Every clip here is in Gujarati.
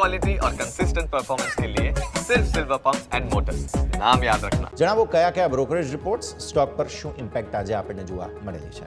क्वालिटी और कंसिस्टेंट परफॉर्मेंस के लिए सिर्फ सिल्वर पंप्स एंड मोटर्स नाम याद रखना જણાવો કયા કયા બ્રોકરેજ રિપોર્ટ્સ સ્ટોક પર શું ઇમ્પેક્ટ આજે આપણને જોવા મળેલી છે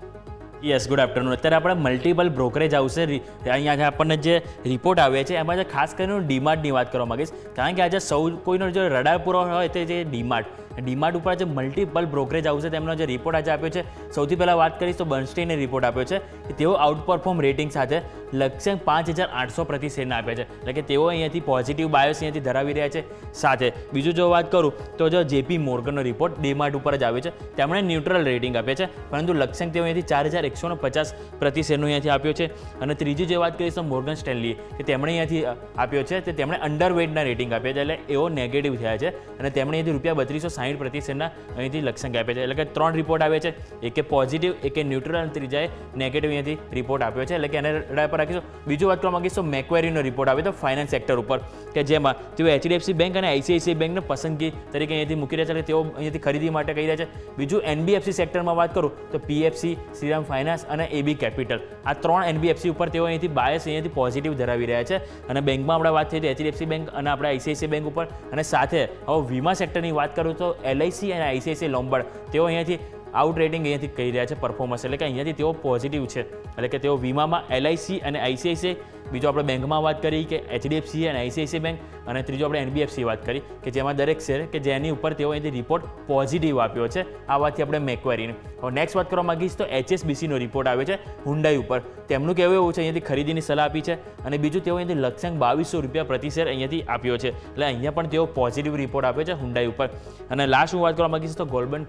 યસ ગુડ આફ્ટરનૂન અત્યારે આપણે મલ્ટિપલ બ્રોકરેજ હાઉસે અહીંયા આપણને જે રિપોર્ટ આવે છે, એમાં જે ખાસ કરીને હું ડીમાર્ટની વાત કરવા માંગીશ. કારણ કે આજે સૌ કોઈનો જે રડાર પૂરો હોય તે જે ડીમાર્ટ ડીમાર્ટ ઉપર જે મલ્ટિપલ બ્રોકરેજ હાઉસે તેમનો જે રિપોર્ટ આજે આપ્યો છે. સૌથી પહેલાં વાત કરીશ તો બર્ન્સ્ટેઈને રિપોર્ટ આપ્યો છે. કે તેઓ આઉટ પરફોર્મ રેટિંગ સાથે લક્ષ્યાંક પાંચ હજાર આઠસો પ્રતિ શેરના આપ્યા છે. એટલે કે તેઓ અહીંયાથી પોઝિટિવ બાયોસ અહીંયાથી ધરાવી રહ્યા છે. સાથે બીજું જો વાત કરું તો જો જેપી મોર્ગનનો રિપોર્ટ ડીમાર્ટ ઉપર જ આવ્યો છે. તેમણે ન્યુટ્રલ રેટિંગ આપ્યા છે. પરંતુ લક્ષ્યાંક તેઓ અહીંયાથી ચાર હજાર એકસો ને પચાસ પ્રતિ શેરનો અહીંયાથી આપ્યો છે. અને ત્રીજી જે વાત કરીશ તો મોર્ગન સ્ટેનલી કે તેમણે અહીંયાથી આપ્યો છે તે તેમણે અંડરવેટના રેટિંગ આપ્યા છે, એટલે એવો નેગેટિવ થયા છે. અને તેમણે અહીંથી રૂપિયા બત્રીસો સાઠ પ્રતિ શેરના અહીંથી લક્ષ્યાંક આપ્યા છે. એટલે કે ત્રણ રિપોર્ટ આવ્યા છે. એકે પોઝિટિવ એકે ન્યુટ્રલ અને ત્રીજાએ નેગેટિવ અહીંયાથી રિપોર્ટ આપ્યો છે. એટલે કે એને રડા પર રાખીશું. બીજું વાત કરવા માગીશ તો મેક્વેરીનો રિપોર્ટ આવ્યો તો ફાઇનાન્સ સેક્ટર ઉપર, કે જેમાં તેઓ એચડીએફસી બેંક અને આઈસીઆઈસીઆઈ બેંકને પસંદગી તરીકે અહીંયાથી મૂકી રહ્યા છે. તેઓ અહીંયાથી ખરીદી માટે કહી રહ્યા છે. બીજું એનબીએફસી સેક્ટરમાં વાત કરું તો પીએફસી શ્રીરામ ફાઇનાન્સ અને એબી કેપિટલ આ ત્રણ એનબીએફસી ઉપર તેઓ અહીંયાથી બાયસ અહીંયાથી પોઝિટિવ ધરાવી રહ્યા છે. અને બેંકમાં આપણે વાત થઈ હતી એચડીએફસી બેંક અને આપણે આઈસીઆઈસી બેંક ઉપર. અને સાથે હવે વીમા સેક્ટરની વાત કરું તો એલઆઈસી અને આઈસીઆઈસી લોમ્બર્ડ તેઓ અહીંયાથી આઉટ રેટિંગ અહીંયાથી કહી રહ્યા છે પરફોર્મન્સ એટલે કે અહીંયાથી તેઓ પોઝિટિવ છે. એટલે કે તેઓ વીમામાં એલઆઈસી અને આઈસીઆઈસીઆઈ બીજો આપણે બેંકમાં વાત કરી કે એચડીએફસી અને આઈસીઆઈસી બેંક અને ત્રીજો આપણે એનબીએફસી વાત કરી કે જેમાં દરેક શેર કે જેની ઉપર તેઓ અહીંથી રિપોર્ટ પોઝિટિવ આપ્યો છે. આ વાતથી આપણે મેકવેરીને હવે નેક્સ્ટ વાત કરવા માંગીશ તો એચએસબીસીનો રિપોર્ટ આવે છે હુન્ડાઈ ઉપર. તેમનું કહેવું એવું છે, અહીંયાથી ખરીદીની સલાહ આપી છે અને બીજું તેઓ અહીંયાથી લક્ષ્યાંક બાવીસો રૂપિયા પ્રતિ શેર અહીંયાથી આપ્યો છે. એટલે અહીંયા પણ તેઓ પોઝિટિવ રિપોર્ટ આપ્યો છે હુન્ડાઈ ઉપર. અને લાસ્ટ હું વાત કરવા માગીશ તો ગોલ્ડન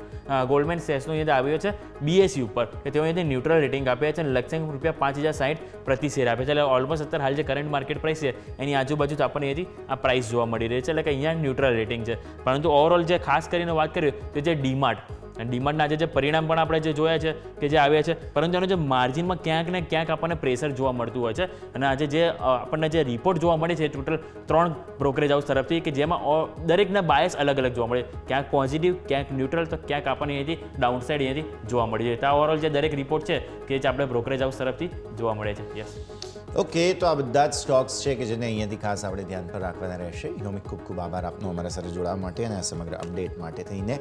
ગોલ્ડમેન સેસનો અહીંયા આવ્યો છે બીએસસી ઉપર, કે તેઓ અહીંયાથી ન્યુટ્રલ રેટિંગ આપ્યા છે અને લક્ષ્યાંક રૂપિયા પાંચ હજાર સાઠ પ્રતિ શેર આપે છે. એટલે ઓલમોસ્ટ અત્યારે હાલ જે કરંટ માર્કેટ પ્રાઇસ છે, એની આજુબાજુ તો આપણને એથી આ પ્રાઇસ જોવા મળી રહી છે. એટલે કે અહીંયા ન્યુટ્રલ રેટિંગ છે. પરંતુ ઓવરઓલ જે ખાસ કરીને વાત કરીએ તો જે ડીમાર્ટ અને ડીમાર્ટના આજે જે પરિણામ પણ આપણે જે જોયા છે કે જે આવ્યા છે, પરંતુ એનું જે માર્જિનમાં ક્યાંક ને ક્યાંક આપણને પ્રેશર જોવા મળતું હોય છે. અને આજે જે આપણને જે રિપોર્ટ જોવા મળે છે ટોટલ ત્રણ બ્રોકરેજ હાઉસ તરફથી કે જેમાં દરેકના બાયસ અલગ અલગ જોવા મળે. ક્યાંક પોઝિટિવ ક્યાંક ન્યુટ્રલ તો ક્યાંક આપણને અહીંયાથી ડાઉન સાઇડ અહીંયાથી જોવા મળી જાય તો ઓવરઓલ જે દરેક રિપોર્ટ છે, કે જે આપણે બ્રોકરેજ હાઉસ તરફથી જોવા મળે છે. યસ ઓકે તો આ બધા જ સ્ટોક્સ છે કે જેને અહીંયાથી ખાસ આપણે ધ્યાન પર રાખવાના રહેશે. યોમિક ખૂબ ખૂબ આભાર આપનો અમારા સાથે જોડાવા માટે અને આ સમગ્ર અપડેટ માટે થઈને.